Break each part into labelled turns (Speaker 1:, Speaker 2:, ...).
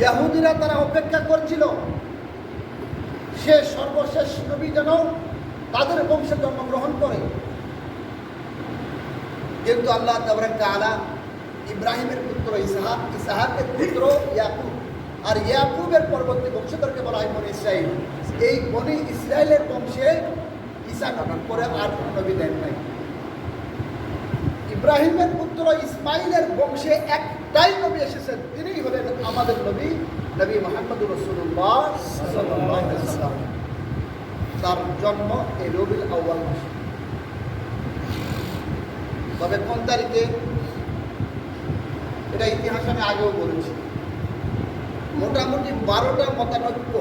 Speaker 1: ইয়াহুদিরা তারা অপেক্ষা করছিল। সে সর্বশেষ নবী যেন তাদের বংশে জন্মগ্রহণ করে। কিন্তু আল্লাহ তালা ইব্রাহিমের পুত্র ইসাহাক, ইসাহাকের পুত্র ইয়াকুব আর ইয়াকুবের পরবর্তী বংশধরকে বলা হয় বনি ইসরায়েল এই বনি ইসরায়েলের বংশে ঈসা নবীর পরে আর নবী দেন নাই। ইব্রাহিমের পুত্র ইসমাইলের বংশে একটাই নবী এসেছেন। তিনিই হলেন আমাদের নবী নবী মোহাম্মদ রসুল্লাহ। তার জন্ম এই রবিল আউ্বাল তবে কোন তারিখে? এটা ইতিহাস আমি আগেও বলেছি। মোটামুটি বারোটা মতানৈক্য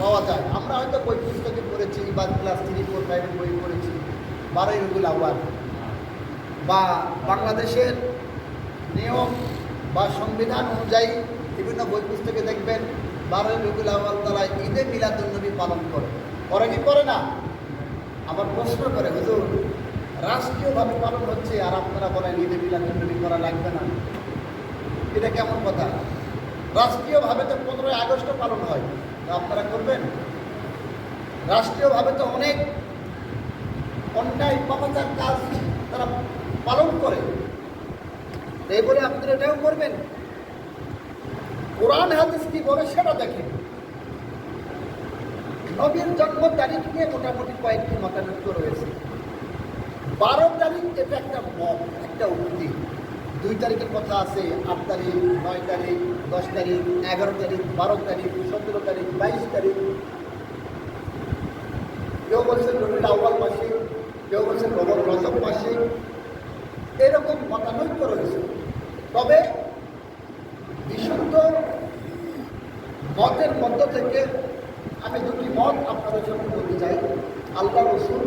Speaker 1: পাওয়া যায়। আমরা হয়তো বই পুস্তকে পড়েছি, বা ক্লাস থ্রি, ফোর ফাইভের বই পড়েছি। বারোই রবিউল আউ্বাল বা বাংলাদেশের নিয়ম বা সংবিধান অনুযায়ী বিভিন্ন বই পুস্তকে দেখবেন বারোই রবিউল আউ্বাল তারা ঈদে মিলাদুলনবী পালন করে। করে কি করে না? আবার প্রশ্ন করে, হুজুর, রাষ্ট্রীয়ভাবে পালন হচ্ছে আর আপনারা বলেন ঈদে মিলাদুলনবী করা লাগবে না? এটা কেমন কথা? রাষ্ট্রীয়ভাবে তো পনেরোই আগস্ট পালন হয়, তা আপনারা করবেন? রাষ্ট্রীয়ভাবে তো অনেক অন্যায় পাপাচার কাজ তারা পালন করে। এই বলে আপনারা এটাও করবেন। কোরআন, হাদিস কি বলে সেটা দেখেন। নবীর জন্ম তারিখ নিয়ে মোটামুটি কয়েকটি মতানৈক্য রয়েছে। বারো তারিখ এটা একটা মত, একটা উক্তি। দুই তারিখের কথা আছে, আট তারিখ, নয় তারিখ, দশ তারিখ, এগারো তারিখ, বারো তারিখ, সতেরো তারিখ, বাইশ তারিখ। কেউ বলছেন রবির আউ্বাল মাসে কেউ বলছেন রবর রজব মাসে এরকম মতানৈক্য রয়েছে। তবে বিশুদ্ধ মতের মধ্য থেকে আমি দুটি মত আপনাদের জন্য বলতে চাই। আল্লাহ রসুল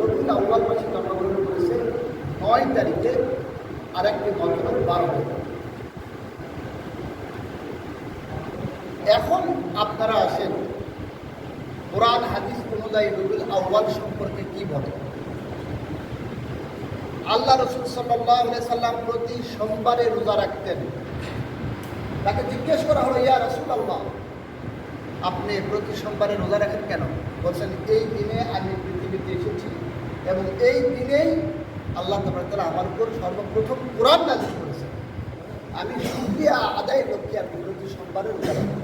Speaker 1: রবিউল আউ্বাল মাসে জন্মগ্রহণ করেছে নয় তারিখে আর একটি মত হল বারো এখন আপনারা আসেন কোরআন হাদিস অনুযায়ী রবিউল আউ্বাল সম্পর্কে কি বলে? আল্লাহ রসুল সাল্লাম প্রতি সোমবারে রোজা রাখতেন। তাকে জিজ্ঞেস করা হলো, ইয়া রসুল আল্লাহ আপনি প্রতি সোমবারে রোজা রাখেন কেন? বলছেন, এই দিনে আমি পৃথিবীতে এসেছি এবং এই দিনেই আল্লাহ তালা আমার উপর সর্বপ্রথম কোরআন নাজিল করেছেন। আমি সুক্রিয়া আদায় লক্ষ্যে আমি প্রতি সোমবারে রোজা রাখি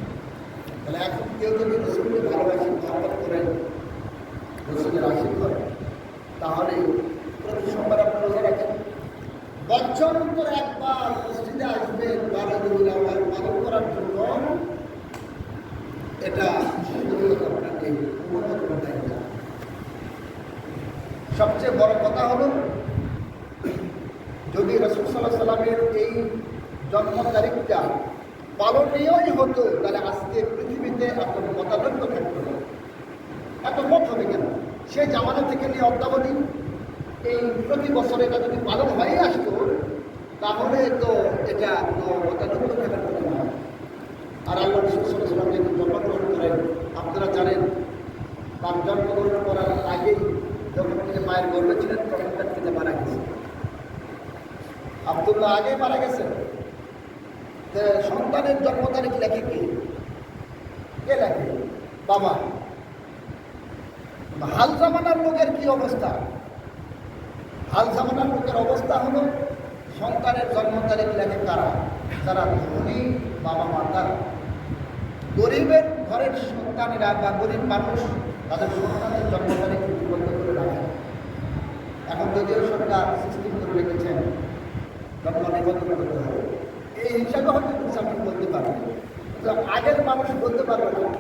Speaker 1: তাহলে এখন কেউ যদি রসুলকে ভালোবাসি, মহব্বত করেন রসুলের আশীর্বাদ তাহলে প্রতি সোমবার আপনি রোজা রাখেন বছর অন্তর একবার মসজিদে করার জন্য এটা। সবচেয়ে বড় কথা হলো, যদি রসুল সাল্লাহ সাল্লামের এই জন্ম তারিখটা পালনীয়ই হতো, তাহলে আজকে পৃথিবীতে এত মতানৈক্য এত মত হবে কেন সেই জামানা থেকে নিয়ে অদ্যাবধি এই প্রতি বছর এটা যদি পালন হয়ে আসতো, তাহলে তো এটা নয় আর আল্লাহ রসুল সাল্লাম জন্মগ্রহণ করেন। আপনারা জানেন তার জন্মগ্রহণ করার আগেই যখন তিনি মায়ের গর্বে ছিলেন, তখন তার পিতা মারা গেছে। আবদুল্লাহ আগেই মারা গেছেন। সন্তানের জন্ম তারিখ লেখে কে? কে লেখে? বাবা। হাল জামানার লোকের কি অবস্থা? হাল জামানার লোকের অবস্থা হলো, সন্তানের জন্ম তারিখ লেখে কারা? যারা ধনী বাবা মা তারা। গরিবের ঘরের সন্তানেরা বা গরিব মানুষ, তাদের সন্তানের জন্ম তারিখ লিপিবদ্ধ করে রাখে। এখন যদিও সরকার সিস্টেম করে রেখেছেন জন্ম নিবন্ধন করতে হবে। এই হিসাবে হয়তো আপনি বলতে কিন্তু আগের মানুষ বলতে পারবে না।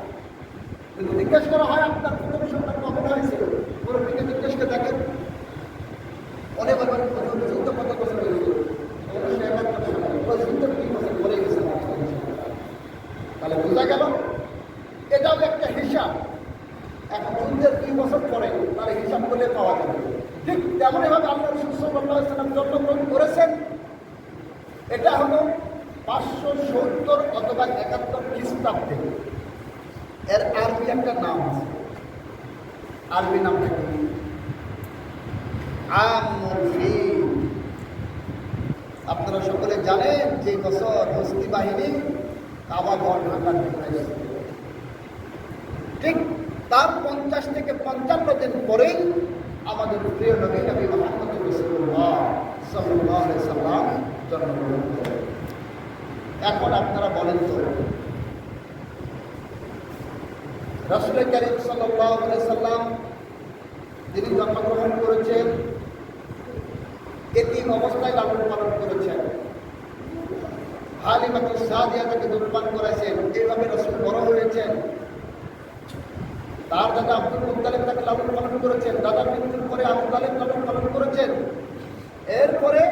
Speaker 1: কিন্তু জিজ্ঞেস করা হয়, আপনার প্রথম সন্তান কখন হয়েছিল মুরব্বীকে জিজ্ঞেস করে দেখেন অনেক বলবেন যুদ্ধ কত বছর হয়েছিল অবশ্যই একাত্তর সালে ওই যুদ্ধ তিন বছর পরে গেছে তাহলে বোঝা গেল এটাও একটা হিসাব এখন যুদ্ধের দুই বছর পরে তার হিসাব করলে পাওয়া যাবে ঠিক তেমনইভাবে আল্লাহ সুসাল্লাম জন্মগ্রহণ করেছেন। এটা হলো পাঁচশো সত্তর অথবা একাত্তর খ্রিস্টাব্দে। এর আরবি একটা নাম আছে। আরবি নামটা আপনারা সকলে জানেন যে বছর হস্তি বাহিনী কাবা ঘর ঢাকার ঠিক তার পঞ্চাশ থেকে পঞ্চান্ন দিন পরেই আমাদের প্রিয় নবী নবী মোহাম্মদ রসুল্লাহ সাল্লাহ সাল্লাম জন্মগ্রহণ করেন। এখন আপনারা বলেন তো, রসুল করিম সাল্লাম তিনি জন্মগ্রহণ করেছেন এতিম অবস্থায় লালন পালন করেছেন। হালিমাতুল সাদিয়া তাকে দুর্পান করেছেন। এইভাবে রসুল বড় হয়েছেন। তার দাদা আব্দুল মুতালিব তাকে লালন পালন করেছেন দাদার মৃত্যুর পরে আবু তালিব লালন পালন করেছেন। এরপরে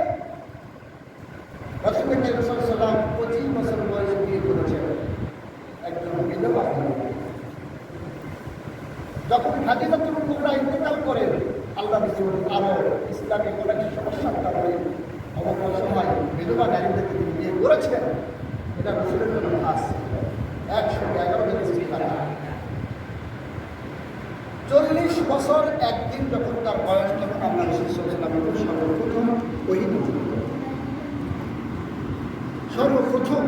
Speaker 1: রসুল করিম সাল্লাম পঁচিশ বছর বয়সে বিয়ে করেছেন একজন মহিলা। যখন খাদিজাতুল কুবরা ইন্তেকাল করেন আল্লাহ রসুল আরও ইসলামিক অনেক সমস্যার কারণে অবকাশ সময় বিধবা নারীদেরকে তিনি বিয়ে করেছেন। এটা রসুলের জন্য খাস। একশো এগারো দিন স্ত্রী তারা চল্লিশ বছর, একদিন যখন তার বয়স, তখন আমরা সর্বপ্রথম ওই সর্বপ্রথম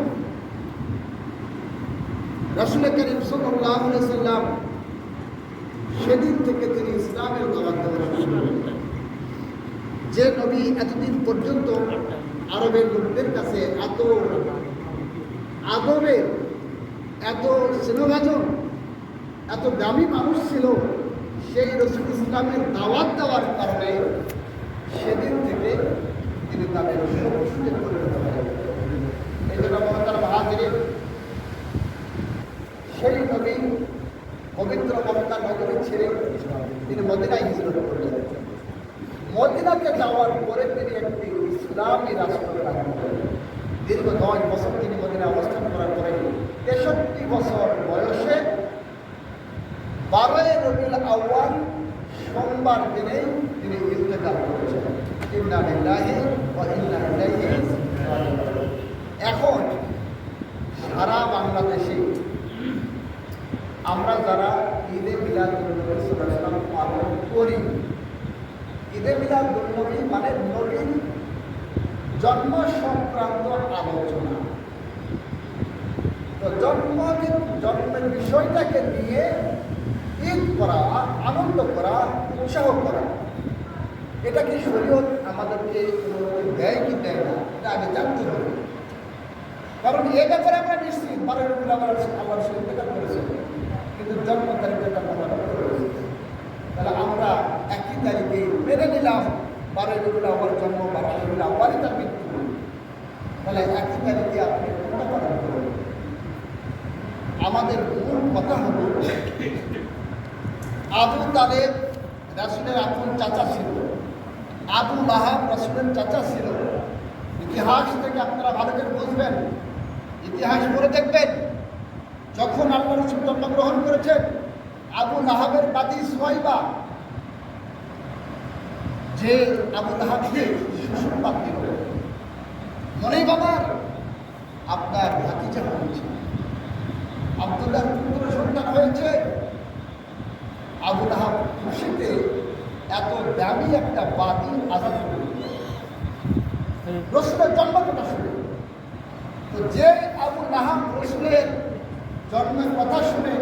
Speaker 1: রসুল করিম সাল্লাহ সাল্লাম সেদিন থেকে তিনি ইসলামের দাওয়াত দেওয়া শুরু যে নবী এতদিন পর্যন্ত আরবের লোকদের কাছে এত আদরের এত স্নেহভাজন, এত দামি মানুষ ছিল সেই রসুল ইসলামের দাওয়াত দেওয়ার কারণে সেদিন থেকে তিনি তাদের শত্রুতে পরিণত হলেন এই জন্য বাহাদিরে সেই নবী, পবিত্র মক্কা নগরী ছেড়ে তিনি মদিনায় হিজরত করলেন। মদিনাতে যাওয়ার পরে তিনি একটি ইসলামী রাষ্ট্র দীর্ঘ দশ বছর তিনি মদিনায় অবস্থান করার পরে তেষট্টি বছর বয়সে বারোই রবিউল আউ্বাল সোমবার দিনে তিনি ইন্তেকাল করেছেন। ইন্না ইলাইহি এখন সারা বাংলাদেশে আমরা যারা ঈদে মিলাদুল্লাহ পালন করি, ঈদে মিলাদুল্নবী মানে নবীর জন্ম সংক্রান্ত আলোচনা। তো জন্ম জন্মের বিষয়টাকে নিয়ে ঈদ করা, আনন্দ করা, উৎসাহ করা। এটা কি শরীয়ত আমাদেরকে দেয় কি দেয় না? এটা আগে জানতে হবে। কারণ এ ব্যাপারে আমরা নিশ্চিত বারোই রবিউল আবার আল্লাহ ইন্তেকাল করেছেন। কিন্তু জন্ম তারিখটা আমরা করেছি। তাহলে আমরা একই তারিখে মেনে নিলাম বারোই রবিউল আবার জন্ম বারোই রবিউল আবারই তার মৃত্যু তাহলে একই তারিখে আপনি কোনটা পালন করবেন? আমাদের মূল কথা হলো আবু তালেব রাসুলের আপন চাচা ছিল। আবু লাহাব রাসুলের চাচা ছিল। ইতিহাস থেকে আপনারা ভালো করে বুঝবেন। ইতিহাস পড়ে দেখবেন। যখন আল্লাহ রসুল জন্মগ্রহণ করেছেন, আবু লাহাবের বাদী সোয়াইবা যে আবু লাহাবকে সুসংবাদ দিল। মনে বাবার আপনার ভাতিজা হয়েছে। আবদুল্লাহর পুত্র সন্তান হয়েছে। আবু খুশিতে এত দামি একটা বাদী আজাদ করে। রসুলের জন্ম কথা শুনে। তো যে আবু লাহাব রসুলের জন্মের কথা শুনে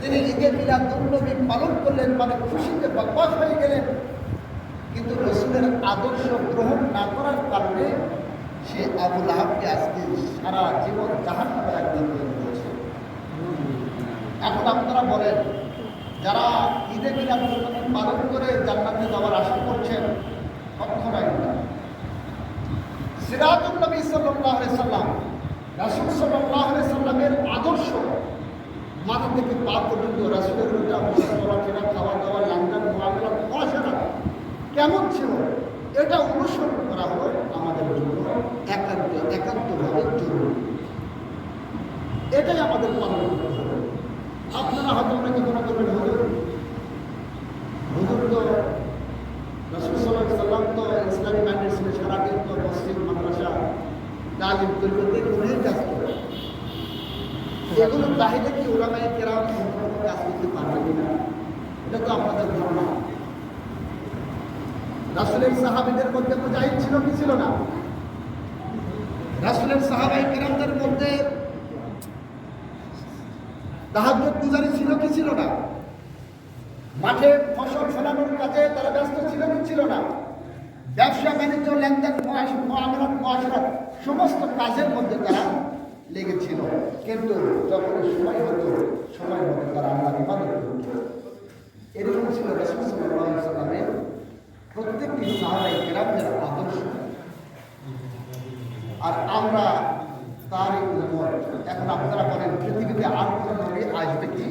Speaker 1: তিনি ঈদে মিলাদ নবী পালন করলেন মানে খুশিতে বকবাস হয়ে গেলেন, কিন্তু রসুলের আদর্শ গ্রহণ না করার কারণে সে আবু লাহাবকে আজকে সারা জীবন জাহান নামে একজন রয়েছে এখন আপনারা বলেন যারা ঈদে মিলাদ পালন করে জান্নাতে যাওয়ার আশা করছেন না। সিরাজুল নবী সাল্লাহ সাল্লাম, রাসুল সাল্লাহ সাল্লামের আদর্শ মাথা থেকে পা পর্যন্ত রাসুলের উল্টা বসা চলাফেরা খাওয়া দাওয়া লাঙ্গান মোয়ামেলা পড়াশোনা কেমন ছিল, এটা অনুসরণ করা হলো আমাদের জন্য একান্ত, একান্তভাবে জরুরি। এটাই আমাদের পালন করতে আপনারা হয়তো অনেকে মনে করবেন? হুজুর? হুজুর তো রসুল সাল্লাম তো ইসলামী মাইন্ডের ছিল সারাদিন তো মসজিদ, মাদ্রাসা, তালিম তৈরিতে অনেক কাজ করে এগুলো বাহিরে কি ওলামাই কেরাম কাজ করতে পারবে কিনা? এটা তো আপনাদের ধারণা। রাসুলের সাহাবিদের মধ্যে মুজাহিদ ছিল কি ছিল না? রাসুলের সাহাবাই কেরামদের মধ্যে তাহাজ্জুদ গুজারি ছিল কি ছিল না? মাঠে ফসল ফলানোর কাজে তারা ব্যস্ত ছিল কি ছিল না? ব্যবসা, বাণিজ্য, লেনদেন মহামরাত মহাসরাত সমস্ত কাজের মধ্যে তারা লেগেছিল। কিন্তু যখন সময় হতো সময় মতো তারা আল্লাহ ইবাদত এরকম ছিল সাল্লামের প্রত্যেকটি কেরামদের আদর্শ। আর আমরা তার এখন আপনারা বলেন পৃথিবীতে আর কোনো নবী আসবে কি?